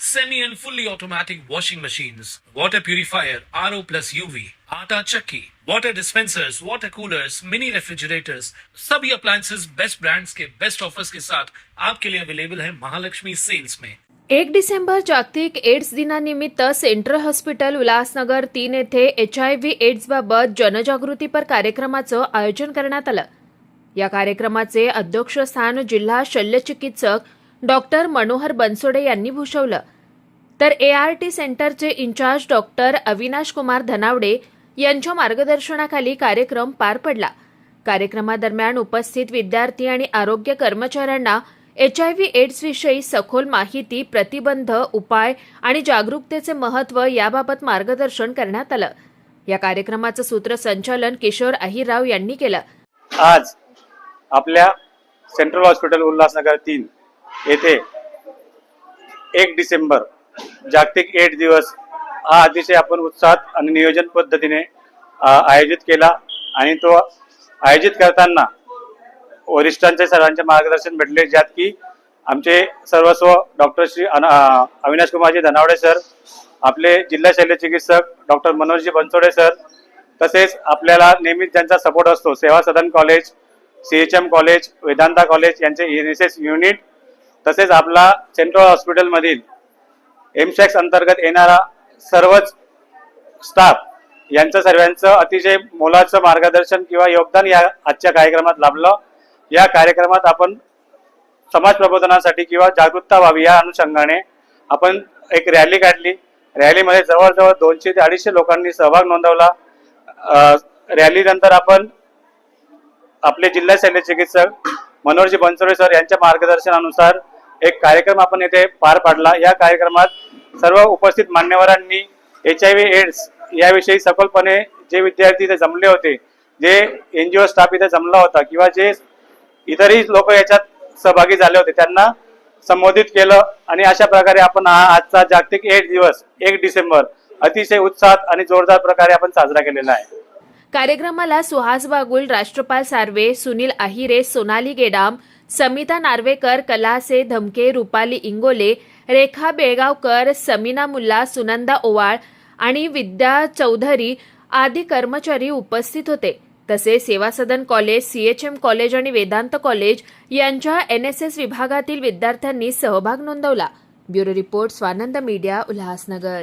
semi and fully automatic washing machines, water purifier, RO plus UV, आटा chakki, water dispensers, water coolers, mini refrigerators, सभी appliances best brands के best offers के साथ आपके लिए available है महालक्ष्मी सेल्स में एक डिसेंबर जागतिक एड्स दिनानिमित्त सेंट्रल हॉस्पिटल उल्हासनगर तीन येथे एच आय व्ही एड्सबाबत जनजागृतीपर कार्यक्रमाचं आयोजन करण्यात आलं. या कार्यक्रमाचे अध्यक्षस्थान जिल्हा शल्यचिकित्सक डॉक्टर मनोहर बनसोडे यांनी भूषवलं. तर एआरटी सेंटरचे इंचार्ज डॉक्टर अविनाश कुमार धनावडे यांच्या मार्गदर्शनाखाली कार्यक्रम पार पडला. कार्यक्रमादरम्यान उपस्थित विद्यार्थी आणि आरोग्य कर्मचाऱ्यांना एच आय व्ही एड्सविषयी सखोल माहिती प्रतिबंध उपाय आणि जागरूकतेचे महत्त्व याबाबत मार्गदर्शन करण्यात आलं. या कार्यक्रमाचं सूत्रसंचालन किशोर अहिराव यांनी केलं. आज आपल्या सेंट्रल हॉस्पिटल उल्हासनगर तीन येथे एक डिसेंबर जागतिक एड दिवस. हा अतिशय आपण उत्साहात आणि नियोजन पद्धतीने आयोजित केला आणि तो आयोजित करताना वरिष्ठांचे सर्वांचे मार्गदर्शन भेटले ज्यात की आमचे सर्वस्व डॉक्टर श्री अविनाश कुमारजी धनावडे सर आपले जिल्हा शल्य चिकित्सक डॉक्टर मनोजजी बनसोडे सर तसेच आपल्याला नेहमीच ज्यांचा सपोर्ट असतो Seva Sadan college C H M college Vedanta college यांचे एन एस एस युनिट तसेच आपला सेंट्रल हॉस्पिटलमधील एमशॅक्स अंतर्गत येणारा सर्वच स्टाफ यांचं सर्वांचं अतिशय मोलाचं मार्गदर्शन किंवा योगदान या आजच्या कार्यक्रमात लाभलं. या कार्यक्रमात आपण समाज प्रबोधनासाठी किंवा जागरूकता व्हावी या अनुषंगाने आपण एक रॅली काढली. रॅलीमध्ये जवळजवळ दोनशे ते अडीचशे लोकांनी सहभाग नोंदवला. रॅलीनंतर आपण आपले जिल्हा शल्य चिकित्सक मनोहरजी बनसोडे सर यांच्या मार्गदर्शनानुसार एक कार्यक्रम आपण येथे पार पाडला. या कार्यक्रमात सर्व उपस्थित मान्यवरांनी एच आय व्ही एड्स याविषयी सखोलपणे जे विद्यार्थी इथे जमले होते जे एनजीओ स्टाफ इथे जमला होता किंवा जे इतरही लोक याच्यात सहभागी झाले होते त्यांना संबोधित केलं आणि अशा प्रकारे आपण हा आजचा जागतिक एड दिवस एक डिसेंबर अतिशय उत्साहात आणि जोरदार प्रकारे आपण साजरा केलेला आहे. कार्यक्रमाला सुहास बागुल राष्ट्रपाल सार्वे सुनील आहिरे सोनाली गेडाम समिता नार्वेकर कलासे धमके रुपाली इंगोले रेखा बेळगावकर समीना मुल्ला सुनंदा ओवाळ आणि विद्या चौधरी आदी कर्मचारी उपस्थित होते. तसेच सेवा सदन कॉलेज सीएचएम कॉलेज आणि वेदांत कॉलेज यांच्या एनएसएस विभागातील विद्यार्थ्यांनी सहभाग नोंदवला. Bureau report Swanand media Ulhasnagar.